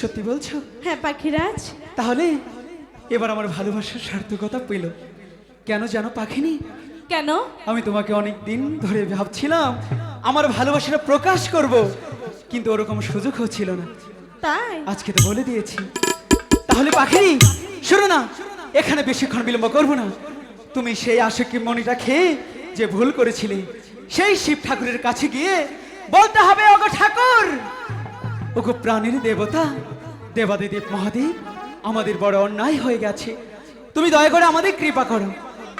সত্যি বলছো? হ্যাঁ পাখিরাজ। তাহলে এবার আমার ভালোবাসার সার্থকতা পেল। কেন জানো পাখিনি? কেন? আমি তোমাকে অনেক দিন ধরে ভাবছিলাম আমার ভালোবাসাটা প্রকাশ করব কিন্তু ওরকম সুযোগ হচ্ছিল না। তাই? আজকে তো বলে দিয়েছি। তাহলে পাখিনি শোনো না এখানে বেশিক্ষণ বিলম্ব করব না। তুমি সেই আশকি মনিটা খেয়ে যে ভুল করেছিলে সেই শিব ঠাকুরের কাছে গিয়ে বলতে হবে ওগো ঠাকুর! ওগো প্রাণীর দেবতা দেবাদিদেব মহাদেব আমাদের বড় অন্যায় হয়ে গেছে। তুমি দয়া করে আমাদের কৃপা করো।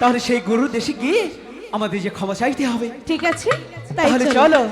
তাহলে সেই গুরুর দেশে গিয়ে আমাদের যে ক্ষমা চাইতে হবে। ঠিক আছে তাহলে চলো। চলো।